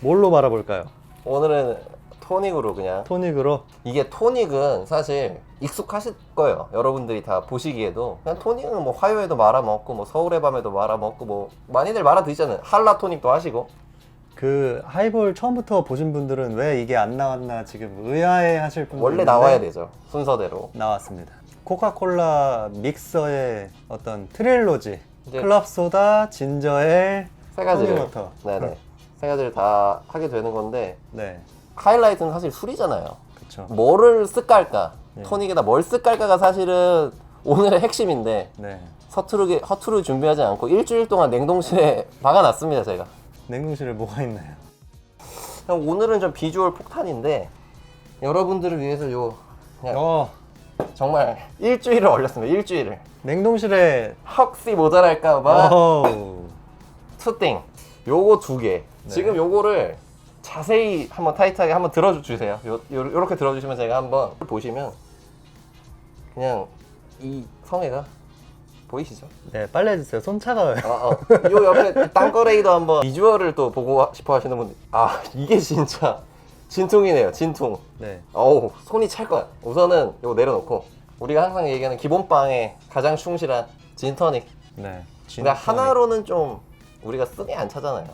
뭘로 말아볼까요? 오늘은 토닉으로 그냥 토닉으로 이게 토닉은 사실 익숙하실 거예요. 여러분들이 다 보시기에도 그냥 토닉은 뭐 화요에도 말아 먹고 뭐 서울의 밤에도 말아 먹고 뭐 많이들 말아 드시잖아요. 한라 토닉도 하시고 그 하이볼 처음부터 보신 분들은 왜 이게 안 나왔나 지금 의아해 하실 분들 원래 나와야 되죠 순서대로. 나왔습니다. 코카콜라 믹서의 어떤 트릴로지 이제- 클럽 소다, 진저엘, 세 가지를 토닉워터. 네네 세 가지를 다 하게 되는 건데 네, 하이라이트는 사실 술이잖아요. 그렇죠. 뭐를 쓸까 할까 네. 토닉에다 뭘 쓸까 할까가 사실은 오늘의 핵심인데 네, 서투르게 허투루 준비하지 않고 일주일 동안 냉동실에 박아놨습니다 제가. 냉동실에 뭐가 있나요? 그냥 오늘은 좀 비주얼 폭탄인데 여러분들을 위해서 요 그냥 어, 정말 일주일을 얼렸습니다. 일주일을. 냉동실에 헉씨 모자랄까봐 어, 투띵. 요거 두 개. 네. 지금 요거를 자세히 한번 타이트하게 한번 들어주세요. 요, 요, 요렇게 들어주시면 제가 한번 보시면 그냥 이 성애가 보이시죠? 네, 빨리 해주세요. 손 차가워요. 어, 어. 요 옆에 땅거레이도 한번 비주얼을 또 보고 싶어 하시는 분들. 아, 이게 진짜 진퉁이네요. 진퉁. 네, 어우 손이 찰 거야 우선은 이거 내려놓고 우리가 항상 얘기하는 기본빵에 가장 충실한 진터닉 네. 근데 하나로는 좀 우리가 쓰게 안 차잖아요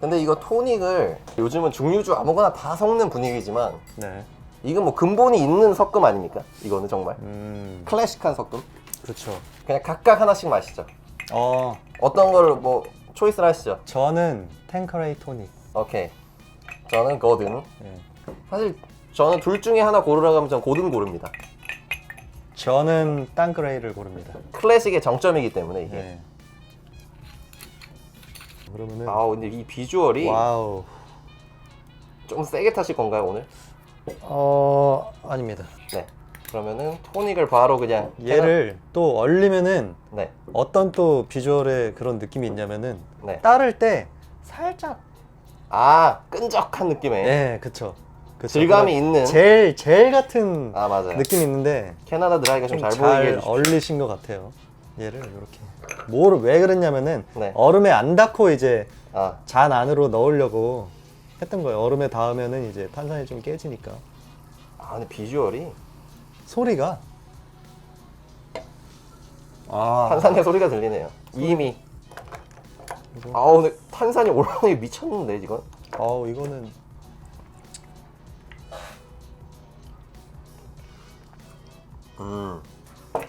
근데 이거 토닉을 요즘은 중류주 아무거나 다 섞는 분위기지만 네, 이건 뭐 근본이 있는 섞음 아닙니까? 이거는 정말 음, 클래식한 섞음 그렇죠. 그냥 각각 하나씩 마시죠 어, 어떤 거를 뭐 초이스를 하시죠 저는 탱커레이 토닉. 오케이 저는 거든 네. 사실 저는 둘 중에 하나 고르라고 하면 저는 고든 고릅니다 저는 땅그레이를 고릅니다. 클래식의 정점이기 때문에 이게 네. 그러면은 아 근데 이 비주얼이 와우. 좀 세게 타실 건가요 오늘? 어 아닙니다. 네. 그러면은 토닉을 바로 그냥 얘를 또 얼리면은 네. 어떤 또 비주얼의 그런 느낌이 있냐면은 네. 따를 때 살짝 아 끈적한 느낌의 네 그쵸. 그쵸. 질감이 그런 있는. 젤, 젤 같은 아 맞아요. 느낌이 있는데 캐나다 드라이가 좀좀잘잘 보이게 해주시죠. 얼리신 것 같아요. 얘를 이렇게 뭐를 왜 그랬냐면은 네. 얼음에 안 닿고 이제 아 잔 안으로 넣으려고 했던 거예요. 얼음에 닿으면은 이제 탄산이 좀 깨지니까 아, 근데 비주얼이 소리가 아 탄산의 소리가 들리네요. 이미. 아우 근데 탄산이 올라오는 게 미쳤는데 이건. 어우 이거는 음.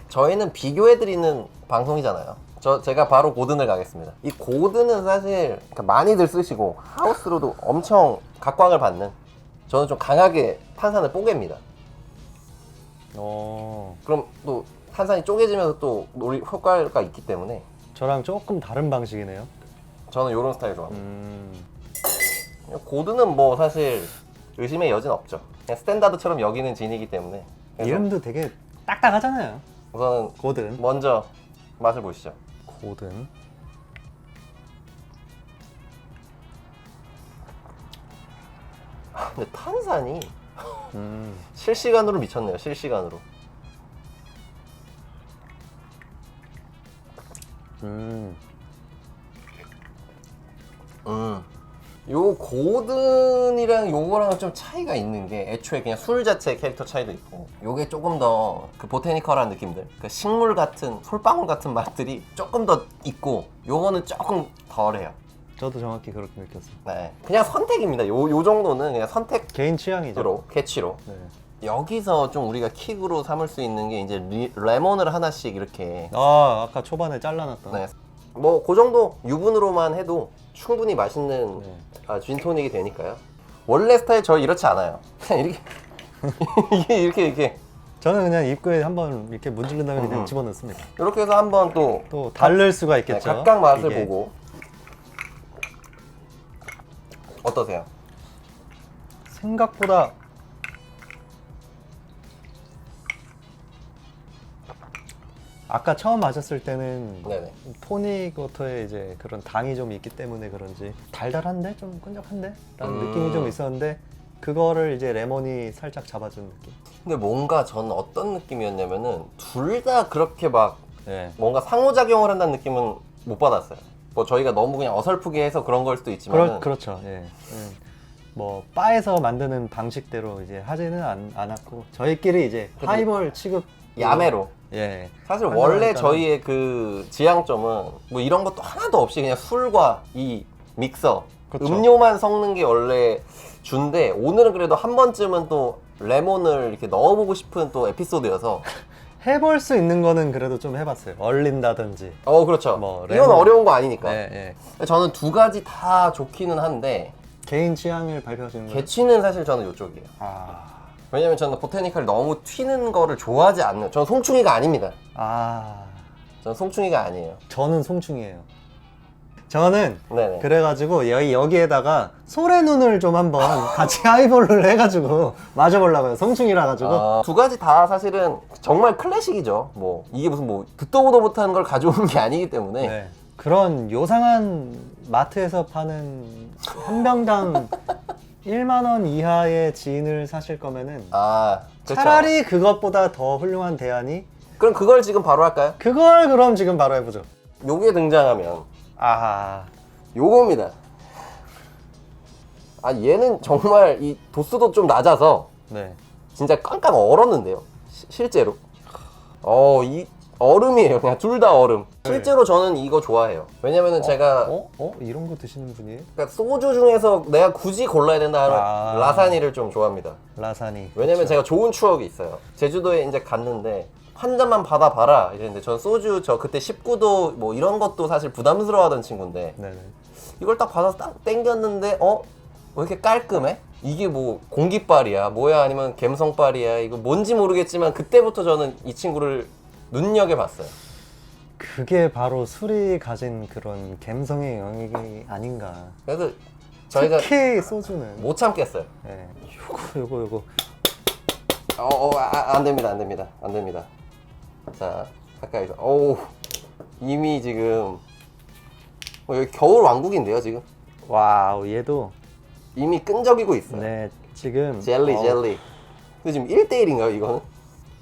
저희는 비교해드리는 방송이잖아요. 저 제가 바로 고든을 가겠습니다. 이 고든은 사실 그러니까 많이들 쓰시고 하우스로도 엄청 각광을 받는. 저는 좀 강하게 탄산을 뽀갭니다. 어 그럼 또 탄산이 쪼개지면서 또 놀이 효과가 있기 때문에 저랑 조금 다른 방식이네요. 저는 이런 스타일 좋아합니다. 음 고든은 뭐 사실 의심의 여지는 없죠. 그냥 스탠다드처럼 여기는 진이기 때문에. 그래서 이름도 되게 딱딱하잖아요. 우선은 고든. 먼저 맛을 보시죠. 고든. 근데 탄산이 음 실시간으로 미쳤네요. 실시간으로. 음. 음. 요 고든이랑 요거랑은 좀 차이가 있는 게 애초에 그냥 술 자체의 캐릭터 차이도 있고 요게 조금 더 그 보테니컬한 느낌들 그 식물 같은 솔방울 같은 맛들이 조금 더 있고 요거는 조금 덜해요 저도 정확히 그렇게 느꼈어요. 네 그냥 선택입니다 요, 요 정도는 그냥 선택으로 개인 취향이죠. 캐치로 네. 여기서 좀 우리가 킥으로 삼을 수 있는 게 이제 리- 레몬을 하나씩 이렇게 아 아까 초반에 잘라놨던. 네. 뭐 그 정도 유분으로만 해도 충분히 맛있는 네. 아, 진토닉이 되니까요. 원래 스타일 저 이렇지 않아요. 그냥 이렇게 이게 이렇게 이렇게 저는 그냥 입구에 한번 이렇게 문지른 다음에 그냥 음. 집어넣습니다. 이렇게 해서 한번 또 또 다를 수가 네, 있겠죠. 각각 맛을 이게. 보고 어떠세요? 생각보다 아까 처음 마셨을 때는 네네. 토닉 워터에 이제 그런 당이 좀 있기 때문에 그런지 달달한데 좀 끈적한데 라는 음. 느낌이 좀 있었는데 그거를 이제 레몬이 살짝 잡아준 느낌. 근데 뭔가 저는 어떤 느낌이었냐면은 둘 다 그렇게 막 네. 뭔가 상호작용을 한다는 느낌은 못 받았어요. 뭐 저희가 너무 그냥 어설프게 해서 그런 걸 수도 있지만 그렇, 그렇죠. 예. 음, 뭐 바에서 만드는 방식대로 이제 하지는 않, 않았고 저희끼리 이제 하이볼 취급 야매로 예. 사실 원래 하니까. 저희의 그 지향점은 뭐 이런 것도 하나도 없이 그냥 술과 이 믹서 그쵸. 음료만 섞는 게 원래 준데 오늘은 그래도 한 번쯤은 또 레몬을 이렇게 넣어보고 싶은 또 에피소드여서 해볼 수 있는 거는 그래도 좀 해봤어요. 얼린다든지. 어 그렇죠 뭐, 이건 레몬. 어려운 거 아니니까 네, 예. 저는 두 가지 다 좋기는 한데 개인 취향을 발표하시는 거예요? 개취는 사실 저는 이쪽이에요 아, 왜냐면 저는 보테니컬 너무 튀는 거를 좋아하지 않는 저는 송충이가 아닙니다 아, 저는 송충이가 아니에요 저는 송충이에요. 저는 네네 그래가지고 여기 여기에다가 소래 눈을 좀 한번 같이 하이볼을 해가지고 마셔보려고요. 송충이라 가지고. 아, 두 가지 다 사실은 정말 클래식이죠. 뭐 이게 무슨 뭐 듣도 보도 못한 걸 가져오는 게 아니기 때문에 네. 그런 요상한 마트에서 파는 한 병당 1만 원 이하의 진을 사실 거면은 아 그렇죠. 차라리 그것보다 더 훌륭한 대안이 그럼 그걸 지금 바로 할까요? 그걸 그럼 지금 바로 해보죠. 요게 등장하면 아, 요겁니다. 아 얘는 정말 이 도수도 좀 낮아서 네. 진짜 깡깡 얼었는데요. 시- 실제로. 어 이 얼음이에요. 그냥 둘 다 얼음. 실제로 저는 이거 좋아해요. 왜냐면은 제가 어? 어? 이런 거 드시는 분이에요? 그러니까 소주 중에서 내가 굳이 골라야 된다 하면 아. 라사니를 좀 좋아합니다. 라사니. 왜냐면 제가 좋은 추억이 있어요. 제주도에 이제 갔는데 한 잔만 받아봐라 이랬는데 전 소주 저 그때 19도 뭐 이런 것도 사실 부담스러워하던 친구인데 네네. 이걸 딱 받아서 딱 땡겼는데 어? 왜 이렇게 깔끔해? 이게 뭐 공깃발이야 뭐야 아니면 갬성발이야 이거 뭔지 모르겠지만 그때부터 저는 이 친구를 눈여겨봤어요. 그게 바로 술이 가진 그런 감성의 영역이 아닌가. 그래서 저희가 특히 소주는. 못 참겠어요. 네. 요거 요거 요거. 어, 어, 아, 안 됩니다, 안 됩니다, 안 됩니다. 자, 가까이서. 어우, 이미 지금 어, 여기 겨울 왕국인데요, 지금. 와우 얘도 이미 끈적이고 있어요. 네 지금 젤리, 어, 젤리. 근데 지금 1대1인가요, 이거는?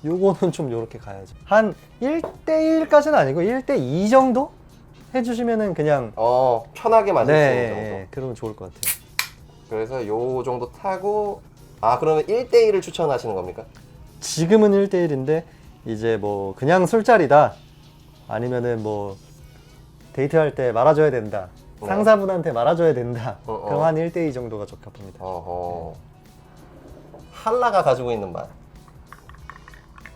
요거는 좀 요렇게 가야죠. 한 1대1까지는 아니고 1대2 정도 해주시면은 그냥 어, 편하게 네, 수 있는 정도. 예, 그러면 좋을 것 같아요. 그래서 요 정도 타고, 아, 그러면 1대1을 추천하시는 겁니까? 지금은 1대1인데 이제 뭐 그냥 술자리다 아니면은 뭐 데이트할 때 말아줘야 된다. 네. 상사분한테 말아줘야 된다. 어, 어. 그럼 한 1대2 정도가 적합합니다. 어허. 한라가 가지고 있는 맛.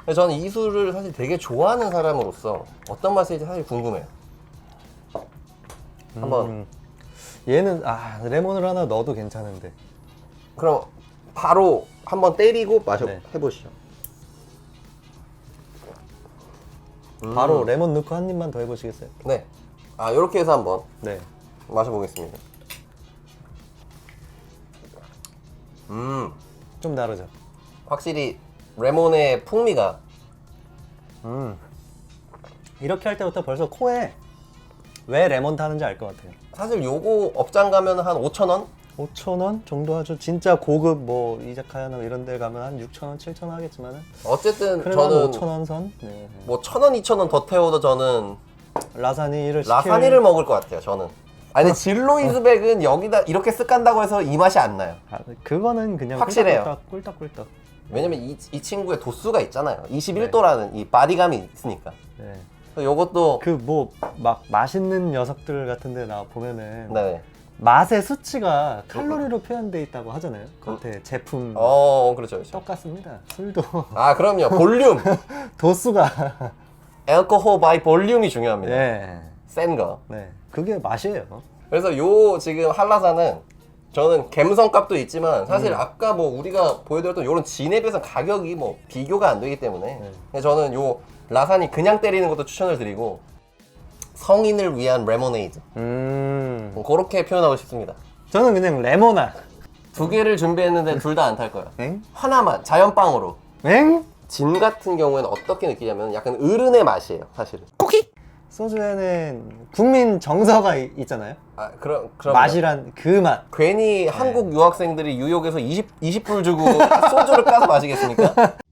근데 저는 이 술을 사실 되게 좋아하는 사람으로서 어떤 맛일지 사실 궁금해요. 한번 음, 얘는 아 레몬을 하나 넣어도 괜찮은데. 그럼 바로 한번 때리고 마셔 네. 해보시죠. 음. 바로 레몬 넣고 한 입만 더 해보시겠어요? 네. 아 이렇게 해서 한번 네. 마셔보겠습니다. 음, 좀 다르죠. 확실히 레몬의 풍미가 음. 이렇게 할 때부터 벌써 코에 왜 레몬 타는지 알 것 같아요. 사실 요거 업장 가면 한 5천 원? 5천 원 정도 하죠. 진짜 고급 뭐 이자카야나 이런 데 가면 한 6천 원, 7천 원 하겠지만은 어쨌든 그래도 저는 5천 원 선. 네. 뭐 천 원, 이천 원 더 태워도 저는 라사니를 시킬... 라사니를 먹을 것 같아요. 저는. 아니 근데 진로이즈백은 여기다 이렇게 쓱 간다고 해서 이 맛이 안 나요. 아, 그거는 그냥 확실해요. 꿀떡꿀떡, 꿀떡꿀떡. 왜냐면 이, 이 친구의 도수가 있잖아요. 21도라는 이 바디감이 있으니까. 네. 그래서 요것도 그 뭐 막 맛있는 녀석들 같은데 나 보면은 네. 맛의 수치가 칼로리로 표현돼 있다고 하잖아요. 겉에 제품 어, 그렇죠, 그렇죠. 똑같습니다. 술도 아, 그럼요. 볼륨. 도수가 알코올 바이 볼륨이 중요합니다. 네. 센 거. 네. 그게 맛이에요. 그래서 요 지금 한라산은 저는 갬성값도 있지만 사실 음. 아까 뭐 우리가 보여드렸던 요런 진에 비해서 가격이 뭐 비교가 안 되기 때문에 네. 근데 저는 요 라산이 그냥 때리는 것도 추천을 드리고 성인을 위한 레모네이드 음. 뭐 그렇게 표현하고 싶습니다 저는 그냥 레모나. 두 개를 준비했는데 둘 다 안 탈 거예요 엥? 하나만 자연빵으로 엥? 진 같은 경우에는 어떻게 느끼냐면 약간 어른의 맛이에요 사실은 소주에는 국민 정서가 이- 있잖아요. 아 그럼 그럼 맛이란 그 맛. 괜히 한국 유학생들이 뉴욕에서 20, 20불 주고 소주를 까서 마시겠습니까?